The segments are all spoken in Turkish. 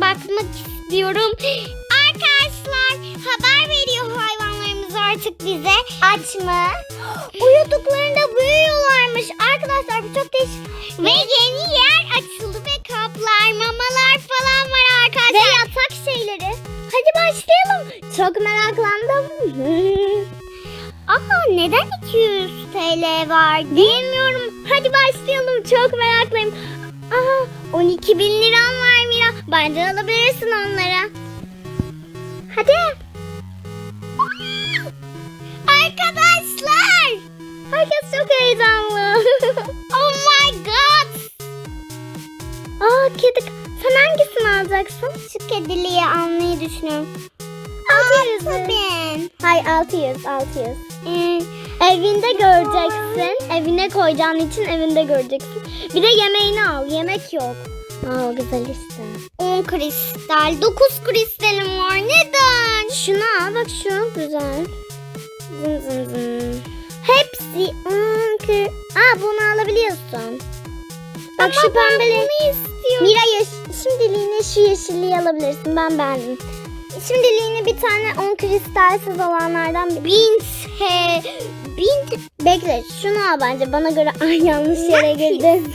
bakmak istiyorum. Arkadaşlar haber veriyor hayvanlarımız artık bize. Aç mı? Uyuduklarında büyüyorlarmış. Arkadaşlar bu çok değişik. Ve yeni yer açıldı ve kaplar, mamalar falan var arkadaşlar. Ve yatak şeyleri. Hadi başlayalım. Çok meraklandım. Ama neden 200 TL var? Bilmiyorum. Hadi başlayalım. Çok meraklıyım. Aha 12 bin liram var Mira. Bence alabilirsin onlara. Hadi. Arkadaşlar. Herkes çok heyecanlı. oh my god. Aa kedi. Sen hangisini alacaksın? Şu kediliği almayı düşünüyorum. 600 bin. Hayır 600 600. Ee, evinde göreceksin. Evine koyacağın için evinde göreceksin. Bir de yemeğini al. Yemek yok. Aa güzel işte. 10 kristal. 9 kristalim var. Neden? Şunu al bak şu güzel. Zın zın zın. Hepsi 10 kır. Aa bunu alabiliyorsun. Bak şu pembeli. bunu istiyorum. Mira yeş şimdiliğine şu yeşilliği alabilirsin. Ben beğendim. Şimdiliğine bir tane 10 kristalsiz olanlardan bir... Bin he, bin... Bekle şunu al bence. Bana göre ay yanlış yere girdin.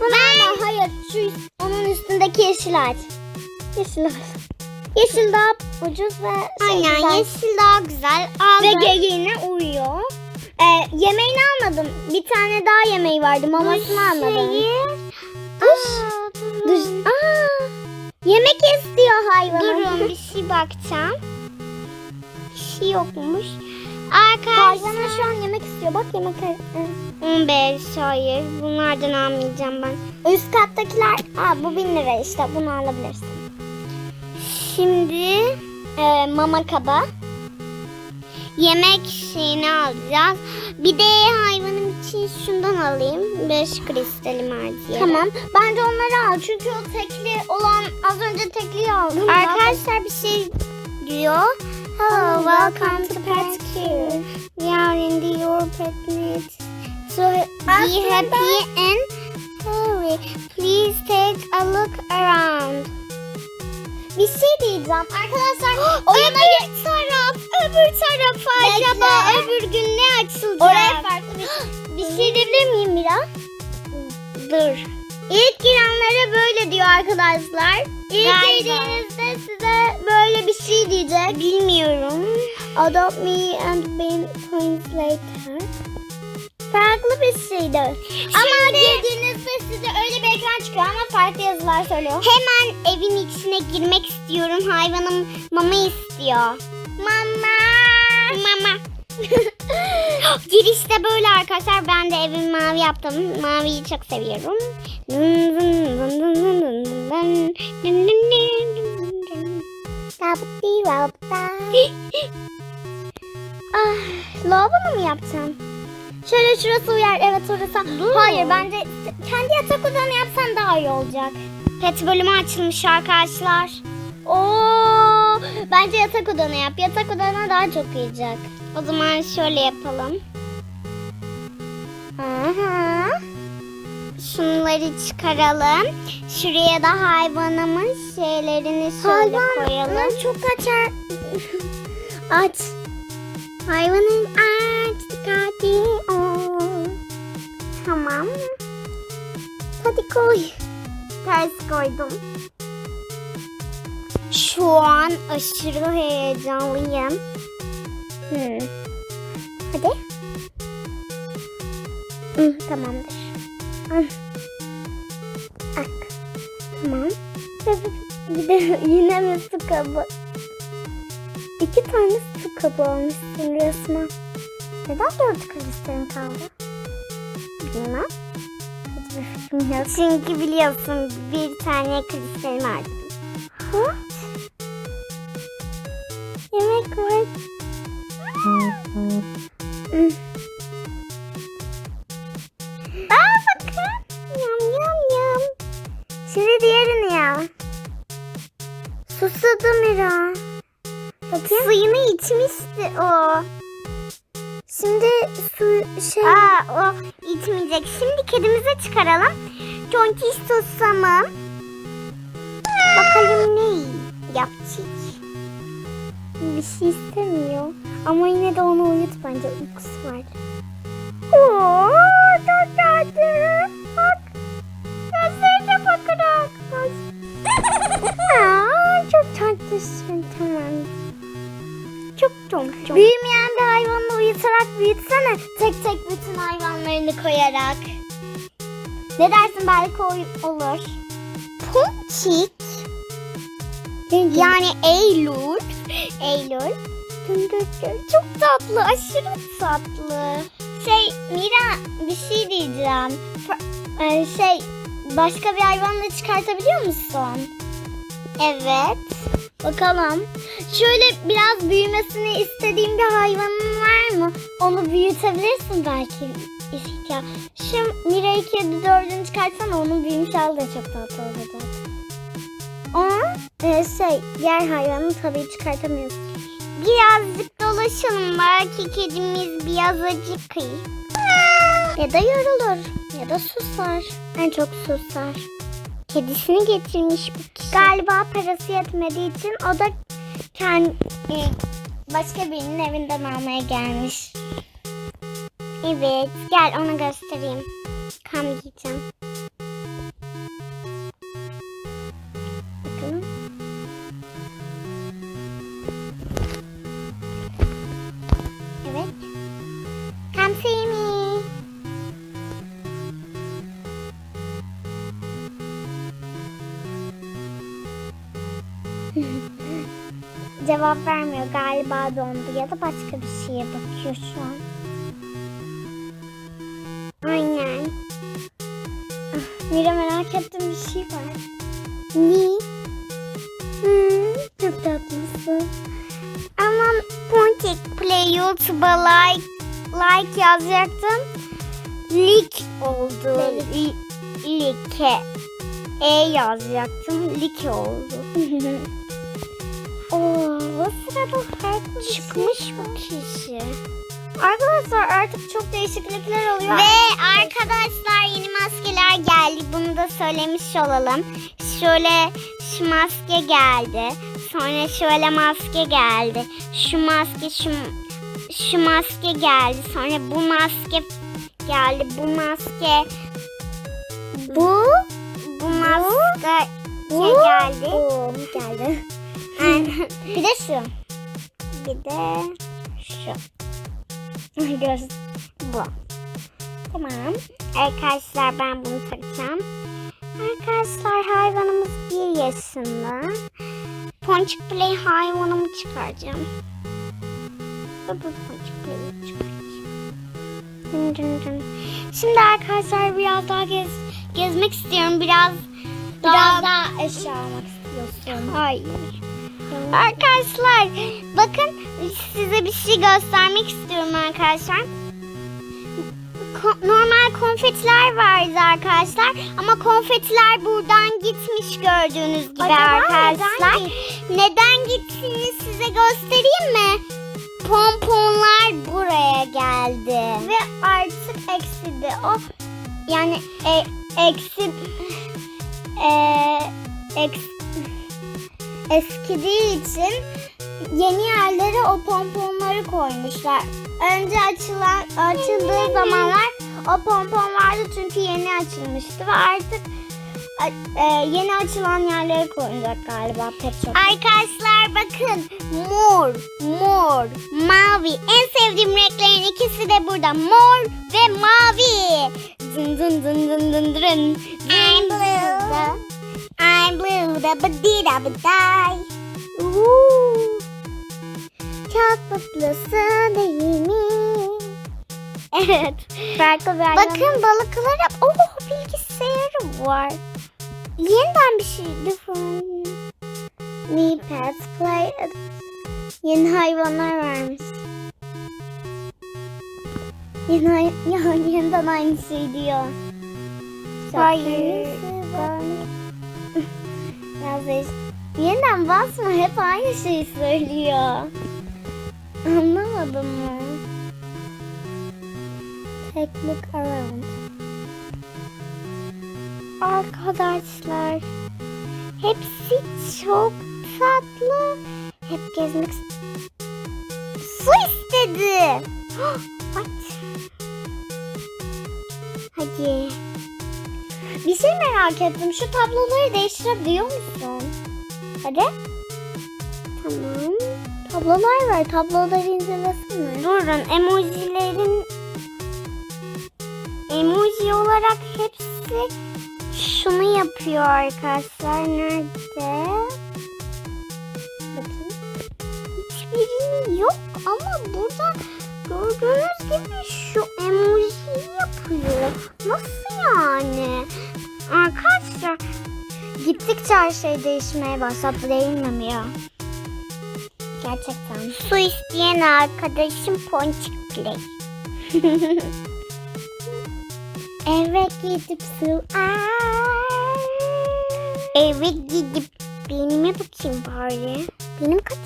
ben... Şu onun üstündeki yeşil aç. Yeşil aç. Yeşil daha ucuz ve şey Aynen güzel. yeşil daha güzel. Aldım. Ve geyiğine uyuyor. Ee, yemeğini almadım. Bir tane daha yemeği vardı. Mamasını almadım. Şeyi- Duş. Aa, Duş. Aa, yemek istiyor hayvanım. Durun bir şey bakacağım. Bir şey yokmuş. Arkadaşlar şu an yemek istiyor. Bak yemek. Hı. 15 hayır. Bunlardan almayacağım ben. Üst kattakiler. Aa, bu bin lira işte. Bunu alabilirsin. Şimdi Ee, mama kaba. yemek şeyini alacağız. Bir de hayvanım için şundan alayım. 5 kristalim harcayalım. Tamam. Bence onları al. Çünkü o tekli olan az önce tekliyi aldım. Arkadaşlar bir şey diyor. Hello, welcome to Pet Cure. We are in the your pet needs. So be happy and hurry. Please take a look around. Bir şey diyeceğim. Arkadaşlar öbür taraf, öbür tarafa acaba öbür gün ne açılacak? Oraya farklı bir, bir şey diyebilir miyim Mira? Dur. İlk girenlere böyle diyor arkadaşlar. İlk Galiba. girdiğinizde size böyle bir şey diyecek. Bilmiyorum. Adopt me and ben points later. Farklı bir şeydi. Ama Şimdi- girdiğinizde size öyle bir ekran çıkıyor ama farklı yazılar söylüyor. Hemen evin içine girmek istiyorum. Hayvanım mama istiyor. Mama. Mama. Girişte böyle arkadaşlar. Ben de evimi mavi yaptım. Maviyi çok seviyorum. Ah, lavabo mu yapacağım? Şöyle şurası uyar. Evet orası. Dur. Hayır bence kendi yatak odanı yapsan daha iyi olacak. Pet bölümü açılmış arkadaşlar. Oo, bence yatak odanı yap. Yatak odana daha çok uyacak. O zaman şöyle yapalım. Aha. Şunları çıkaralım. Şuraya da hayvanımın şeylerini şöyle Hayvan koyalım. çok kaçar. Aç. Hayvanım aç dikkatli ol. Tamam. Hadi koy. Ters koydum. Şu an aşırı heyecanlıyım. Hmm. Hadi. Hı, tamamdır. Al. Ak. Tamam. Bir de yine mi su kabı? İki tane su kabı almışsın resmen. Neden dört kristalin kaldı? Bilmem. Hiçbir fikrim yok. Çünkü biliyorsun bir tane kristalim harcadım. What? Yemek var. Aa bakın. Yam yam yam. Şimdi diğerini ya. Susadı Mira. Bakayım. Suyunu içmişti o. Şimdi su şey. Aa o içmeyecek. Şimdi kedimize çıkaralım. Tontiş susamım. Bakalım ne yapacak? Bir şey istemiyor. Ama yine de onu uyut bence uykusu var. Oo, çok tatlı. Bak. Gözlerine bakarak. Bak. Aa, çok tatlısın tamam. Çok çok çok. Büyümeyen bir hayvanı uyutarak büyütsene. Tek tek bütün hayvanlarını koyarak. Ne dersin belki olur. Ponçik. Yani Eylül. Eylül. Çok tatlı, aşırı tatlı. Şey Mira bir şey diyeceğim. E, şey başka bir hayvanla çıkartabiliyor musun? Evet. Bakalım. Şöyle biraz büyümesini istediğin bir hayvanın var mı? Onu büyütebilirsin belki. Ya şu Mira'yı kedi dördünü çıkartsana onun büyümüş hali de çok tatlı olacak. Ama e, şey diğer hayvanı tabii çıkartamıyorsun. Birazcık dolaşalım. Belki kedimiz biraz acıkır. Ya da yorulur ya da susar. En çok susar. Kedisini getirmiş bu kişi. Galiba parası yetmediği için o da kendi başka birinin evinden almaya gelmiş. Evet. Gel ona göstereyim. Kam giyeceğim. Cevap vermiyor galiba dondu ya da başka bir şeye bakıyor şu an. Aynen. Ah, Mira merak ettiğim bir şey var. Ne? Hmm, çok tatlısın. Ama Pontic Play YouTube'a like, like yazacaktım. Lik oldu. Li- Like. E yazacaktım. Lik oldu. Bu sırada bir Çıkmış bu kişi. Arkadaşlar artık çok değişiklikler oluyor. Ve arkadaşlar yeni maskeler geldi. Bunu da söylemiş olalım. Şöyle şu maske geldi. Sonra şöyle maske geldi. Şu maske şu şu maske geldi. Sonra bu maske geldi. Bu maske bu bu maske Bu- şey geldi. Oo, geldi. Bir de şu. Bir de şu. Göz. Bu. Tamam. Arkadaşlar ben bunu takacağım. Arkadaşlar hayvanımız bir yaşında. Ponçik Play hayvanımı çıkaracağım. Bu Ponçik Play'i çıkaracağım. Şimdi arkadaşlar biraz daha gez, gezmek istiyorum. Biraz Biraz daha eşya almak istiyorsun. Hayır. Arkadaşlar bakın size bir şey göstermek istiyorum arkadaşlar. Ko- normal konfetiler vardı arkadaşlar ama konfetiler buradan gitmiş gördüğünüz gibi Acaba arkadaşlar. neden Neden gittiğini size göstereyim mi? Pomponlar buraya geldi. Ve artık eksidi. O yani e, eksi e, eks, eskidiği için yeni yerlere o pomponları koymuşlar. Önce açılan açıldığı zamanlar o pompon vardı çünkü yeni açılmıştı ve artık e, yeni açılan yerlere koyacak galiba pek çok. Arkadaşlar bakın mor, mor, mavi. En sevdiğim renklerin ikisi de burada. Mor ve mavi. Dın dın dın dın dın dın. I'm blue. Blue da ba di da ba day. Uuu. Çok mutlusun değil mi? Evet. Farklı bir. Bakın balıklara oh bilgisayarı var. yeniden bir şey. Different. New pets play. Yeni hayvanlar varmış. Yeni ya, yeniden aynı şey diyor. Hayır. Biraz değiş- Yeniden basma hep aynı şeyi söylüyor. Anlamadım mı? Take look around. Arkadaşlar Hepsi çok tatlı. Hep gezmek Su istedi. Hadi. Bir şey merak ettim. Şu tabloları değiştirebiliyor musun? Hadi. Tamam. Tablolar var. Tabloları incelesene. Durun. Emojilerin emoji olarak hepsi şunu yapıyor arkadaşlar. Nerede? Bakayım. Hiçbiri yok ama burada gördüğünüz gibi şu her şey değişmeye başladı değil mi Mira? Gerçekten. Su isteyen arkadaşım Ponçik Play. Eve gidip su al. Eve gidip benime bakayım bari. Benim kaç?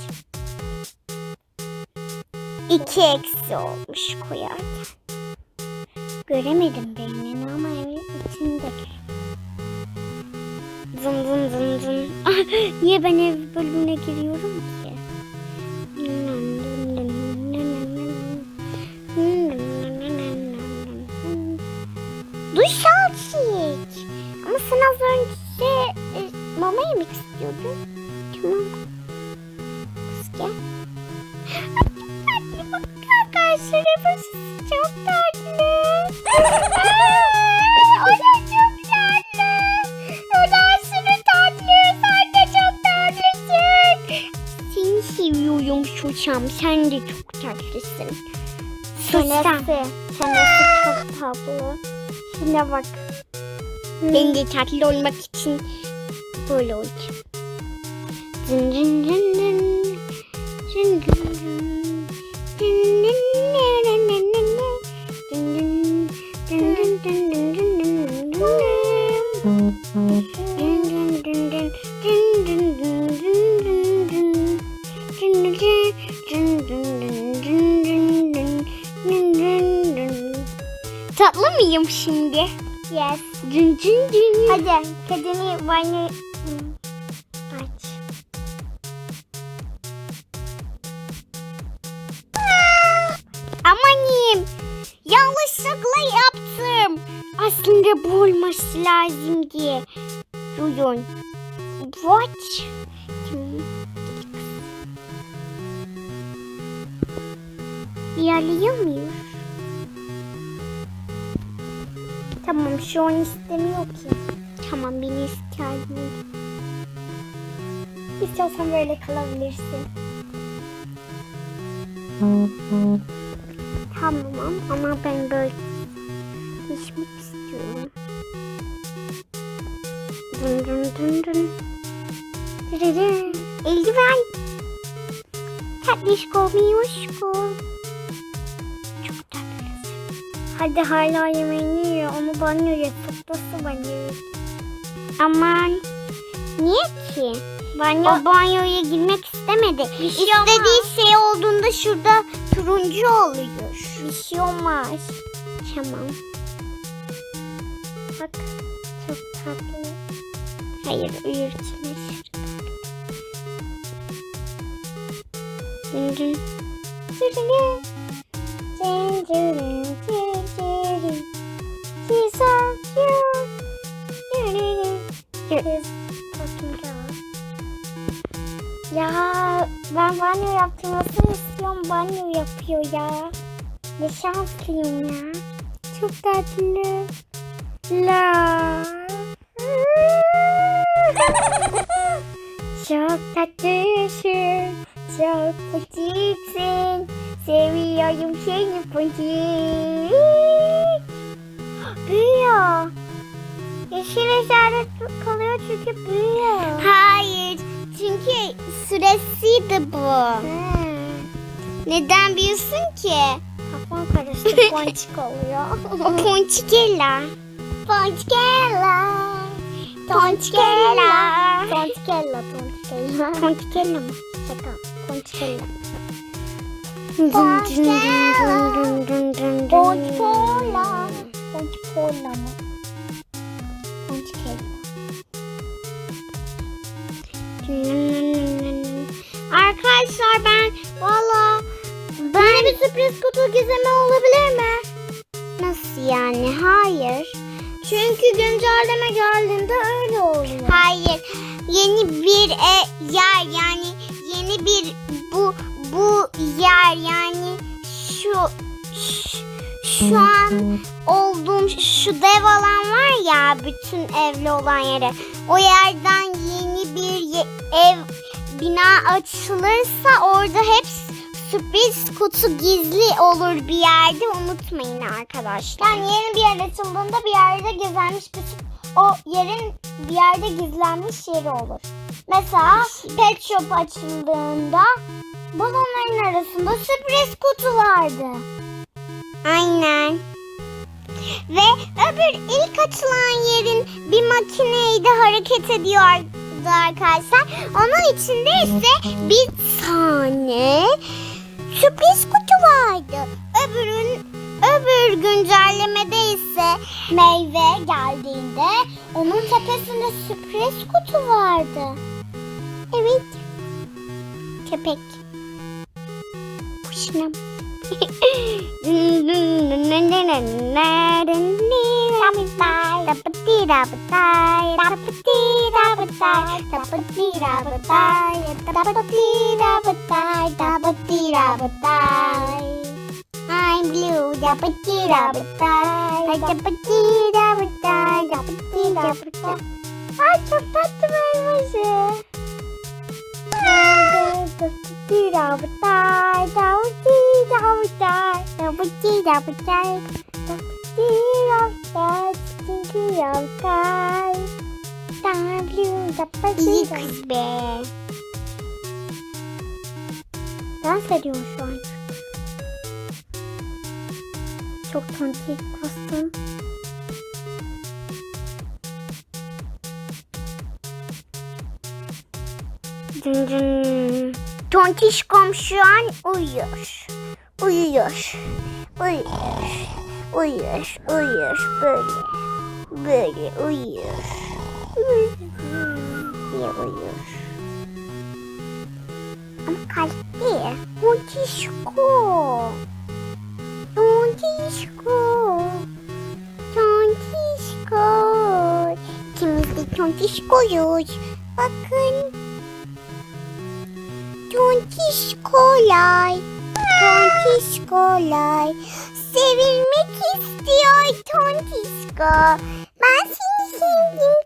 İki eksi olmuş koyarken. Göremedim beynini ama evin içinde. Zın zın zın. Ah, Niye ben ev bölümüne giriyorum Şuşam. Sen de çok tatlısın. Çenesi. Çenesi çok tatlı. Şuna bak. Ben de tatlı olmak için böyle olacağım. Dın dın dın. Dın dın dın. Dın Tatlı mıyım şimdi? Yes. Dün dün dün. Hadi kedini banyo aç. Amanim. Yanlışlıkla yaptım. Aslında bu olması lazım diye. Duyun. What? Yarıyor Tamam şu an istemiyor ki. Tamam beni istiyor. İstiyorsan böyle kalabilirsin. Tamam ama ben böyle içmek istiyorum. Dın dın dın. Dırırı. Eldiven. Tatlışko miyuşko. Hadi hala yemeğini yiyor ama banyoya tıklası banyoya. Aman. Niye ki? Banyo, o banyoya girmek istemedi. İstediği şey olduğunda şurada turuncu oluyor. Bir şey olmaz. Tamam. Bak çok tatlı. Hayır uyurtmuş. Dın. Dırırı. Dın dırı, dırı dırı. Ya ben banyo yaptırmasını istiyorum. Banyo yapıyor ya. Ne şanslıyım ya. Çok tatlı. La. Çok tatlısın. Çok pozitifsin. Seviyorum seni pozitif. Büyüyor. Yeşil işaret kalıyor çünkü büyüyor. Hayır. Çünkü süresiydi bu. Neden büyüsün ki? Kafam karıştı. Ponçik oluyor. Ponçikella. Ponçikella. Ponçikella. Ponçikella. Ponçikella. Ponçikella mı? Şaka. Ponçikella. Ponçikella. Ponçikola. Ponçikola mı? Ponçikella. arkadaşlar ben valla ben bir sürpriz kutu gizemi olabilir mi? Nasıl yani? Hayır. Çünkü güncelleme geldiğinde öyle oluyor. Hayır. Yeni bir e, yer yani yeni bir bu bu yer yani şu şu, şu an olduğum şu dev alan var ya bütün evli olan yere. O yerden yeni bir ye- ev bina açılırsa orada hep sürpriz kutu gizli olur bir yerde unutmayın arkadaşlar. Yani yeni bir yer açıldığında bir yerde gizlenmiş bir o yerin bir yerde gizlenmiş yeri olur. Mesela pet shop açıldığında balonların arasında sürpriz kutu vardı. Aynen. Ve öbür ilk açılan yerin bir makineydi hareket ediyordu arkadaşlar. Onun içinde ise bir tane sürpriz kutu vardı. Öbürün öbür güncellemede ise Meyve geldiğinde onun tepesinde sürpriz kutu vardı. evet köpek. Kuşum. I'm blue, dabba-dee, dabba-die, dabba-dee, dabba-die, dabba-dee, dabba-die. Ay çok tatlı bir elması. İyi kız be. Dans ediyor şu an. Çok tontik kostüm. Dın dın. Tontişkom şu an uyuyor. Uyuyor. Uyuyor. Uyuyor. Uyuyor. Böyle. Böyle uyuyor. diye uyuyor. Ama kalpli. Tontişko. Tontişko. Tontişko. İkimiz de tontişkoyuz. Bakın. Tontiş hiç kolay. Sevilmek istiyor Tontişko. Ben seni sevdim